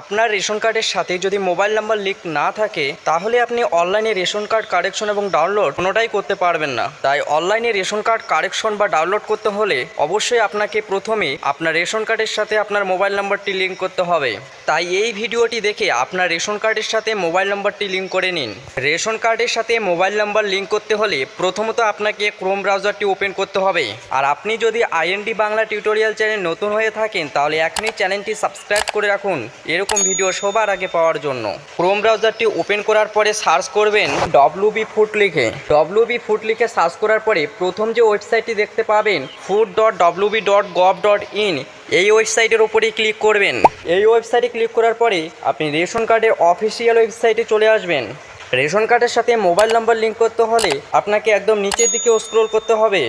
আপনার রেশন কার্ডের সাথে যদি মোবাইল নাম্বার লিঙ্ক না থাকে, তাহলে আপনি অনলাইনে রেশন কার্ড কারেকশন এবং ডাউনলোড কোনোটাই করতে পারবেন না। তাই অনলাইনে রেশন কার্ড কারেকশন বা ডাউনলোড করতে হলে অবশ্যই আপনাকে প্রথমে আপনার রেশন কার্ডের সাথে আপনার মোবাইল নাম্বারটি লিঙ্ক করতে হবে। তাই এই ভিডিওটি দেখে আপনার রেশন কার্ডের সাথে মোবাইল নাম্বারটি লিঙ্ক করে নিন। রেশন কার্ডের সাথে মোবাইল নাম্বার লিঙ্ক করতে হলে প্রথমত আপনাকে ক্রোম ব্রাউজারটি ওপেন করতে হবে। আর আপনি যদি আইএনডি বাংলা টিউটোরিয়াল চ্যানেল নতুন হয়ে থাকেন, তাহলে এখনই চ্যানেলটি সাবস্ক্রাইব করে রাখুন। এরকম ভিডিও সবার আগে পাওয়ার জন্য। ক্রোম ব্রাউজারটি ওপেন করার পরে সার্চ করবেন ডব্লু বি ফুড লিখে ডব্লু বি ফুড লিখে সার্চ করার পরে প্রথম যে ওয়েবসাইটটি দেখতে পাবেন food dot W B dot gov dot in এই ওয়েবসাইটের উপরেই ক্লিক করবেন। এই ওয়েবসাইটে ক্লিক করার পরে আপনি রেশন কার্ডের অফিসিয়াল ওয়েবসাইটে চলে আসবেন। রেশন কার্ডের সাথে মোবাইল নাম্বার লিঙ্ক করতে হলে আপনাকে একদম নিচের দিকে স্ক্রোল করতে হবে।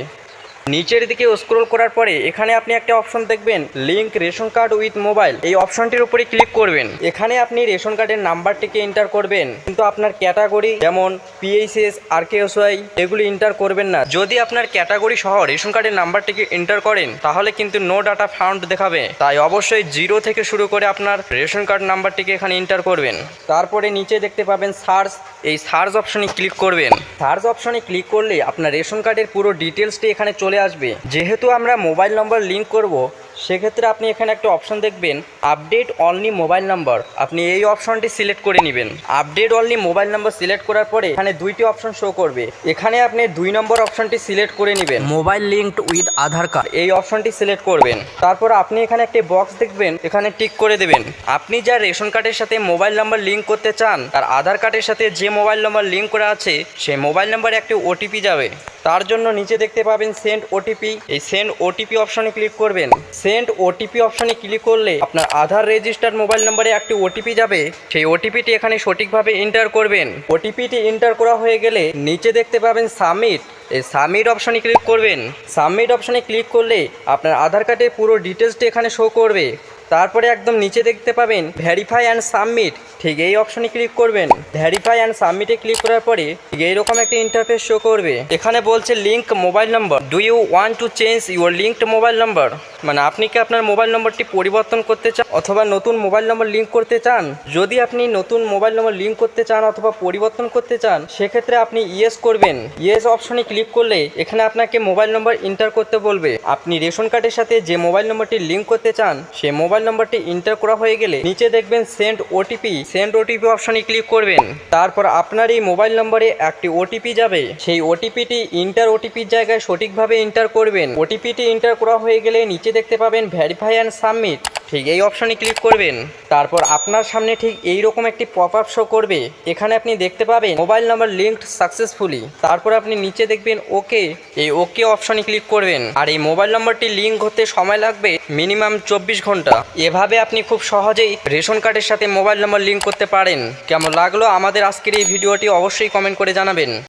নিচের দিকে স্ক্রোল করার পরে এখানে আপনি একটা অপশন দেখবেন link ration card with mobile এই অপশনটির উপরে ক্লিক করবেন। এখানে আপনি রেশন কার্ডের নাম্বারটিকে এন্টার করবেন। কিন্তু আপনার ক্যাটাগরি যেমন পিএইচএস আর কেএসওয়াই এগুলি এন্টার করবেন না। যদি আপনার ক্যাটাগরি সহ রেশন কার্ডের নাম্বারটিকে এন্টার করেন, তাহলে কিন্তু নো ডাটা ফাউন্ড দেখাবে। তাই অবশ্যই জিরো থেকে শুরু করে আপনার রেশন কার্ড নাম্বারটিকে এখানে এন্টার করবেন। তারপরে নিচে দেখতে পাবেন সার্চ এই সার্চ অপশনে ক্লিক করবেন। সার্চ অপশনে ক্লিক করলে আপনার রেশন কার্ডের পুরো ডিটেলসটি এখানে চলে আসবে। যেহেতু আমরা মোবাইল নম্বর লিঙ্ক করব সেক্ষেত্রে আপনি এখানে একটা অপশন দেখবেন আপডেট অনলি মোবাইল নাম্বার আপনি এই অপশনটি সিলেক্ট করে নেবেন। Update only mobile number select করার পরে এখানে দুইটি অপশন শো করবে। এখানে আপনি দুই নম্বর অপশনটি সিলেক্ট করে নেবেন। Mobile linked with Aadhaar card এই অপশনটি সিলেক্ট করবেন। তারপর আপনি এখানে একটি বক্স দেখবেন এখানে টিক করে দেবেন। আপনি যা রেশন কার্ডের সাথে মোবাইল নাম্বার লিঙ্ক করতে চান আর আধার কার্ডের সাথে যে মোবাইল নাম্বার লিঙ্ক করা আছে সেই মোবাইল নাম্বারে একটি ওটিপি যাবে। তার জন্য নিচে দেখতে পাবেন সেন্ড ওটিপি এই সেন্ড ওটিপি অপশনে ক্লিক করবেন। সেন্ড ওটিপি অপশানে ক্লিক করলে আপনার আধার রেজিস্টার মোবাইল নম্বরে একটি ওটিপি যাবে। সেই ওটিপিটি এখানে সঠিকভাবে এন্টার করবেন। ওটিপিটি এন্টার করা হয়ে গেলে নিচে দেখতে পাবেন সাবমিট এই সাবমিট অপশনে ক্লিক করবেন। সাবমিট অপশনে ক্লিক করলে আপনার আধার কার্ডের পুরো ডিটেলসটি এখানে শো করবে। তারপরে একদম নিচে দেখতে পাবেন ভ্যারিফাই অ্যান্ড সাবমিট ঠিক এই অপশনে ক্লিক করবেন। ভ্যারিফাই অ্যান্ড সাবমিটে ক্লিক করার পরে ঠিক এইরকম একটা ইন্টারফেস শো করবে। এখানে বলছে link mobile number do you want to change your linked mobile number মানে আপনি কি আপনার মোবাইল নম্বরটি পরিবর্তন করতে চান অথবা নতুন মোবাইল নম্বর লিঙ্ক করতে চান? যদি আপনি নতুন মোবাইল নম্বর লিঙ্ক করতে চান অথবা পরিবর্তন করতে চান, সেক্ষেত্রে আপনি ইয়েস করবেন। ইয়েস অপশনে ক্লিক করলে এখানে আপনাকে মোবাইল নম্বর এন্টার করতে বলবে। আপনি রেশন কার্ডের সাথে যে মোবাইল নম্বরটি লিঙ্ক করতে চান সেই মোবাইল নম্বরটি এন্টার করা হয়ে গেলে নিচে দেখবেন সেন্ড ওটিপি সেন্ড ওটিপি অপশনে ক্লিক করবেন। তারপর আপনার এই মোবাইল নম্বরে একটি ওটিপি যাবে। সেই ওটিপিটি ইন্টার ওটিপির জায়গায় সঠিকভাবে এন্টার করবেন। ওটিপিটি এন্টার করা হয়ে গেলে নিচে দেখতে পাবেন ভ্যারিফাই অ্যান্ড সাবমিট ঠিক, এই অপশনে ক্লিক করবেন। তারপর আপনার সামনে ঠিক এই রকম একটি পপ আপ শো করবে। এখানে আপনি দেখতে পাবেন মোবাইল নাম্বার লিঙ্কড সাকসেসফুলি তারপর আপনি নিচে দেখবেন ওকে এই ওকে অপশনে ক্লিক করবেন। আর এই মোবাইল নাম্বারটি লিঙ্ক হতে সময় লাগবে মিনিমাম চব্বিশ ঘণ্টা। এভাবে আপনি খুব সহজেই রেশন কার্ডের সাথে মোবাইল নাম্বার লিঙ্ক করতে পারেন। কেমন লাগল আমাদের আজকের এই ভিডিওটি অবশ্যই কমেন্ট করে জানাবেন।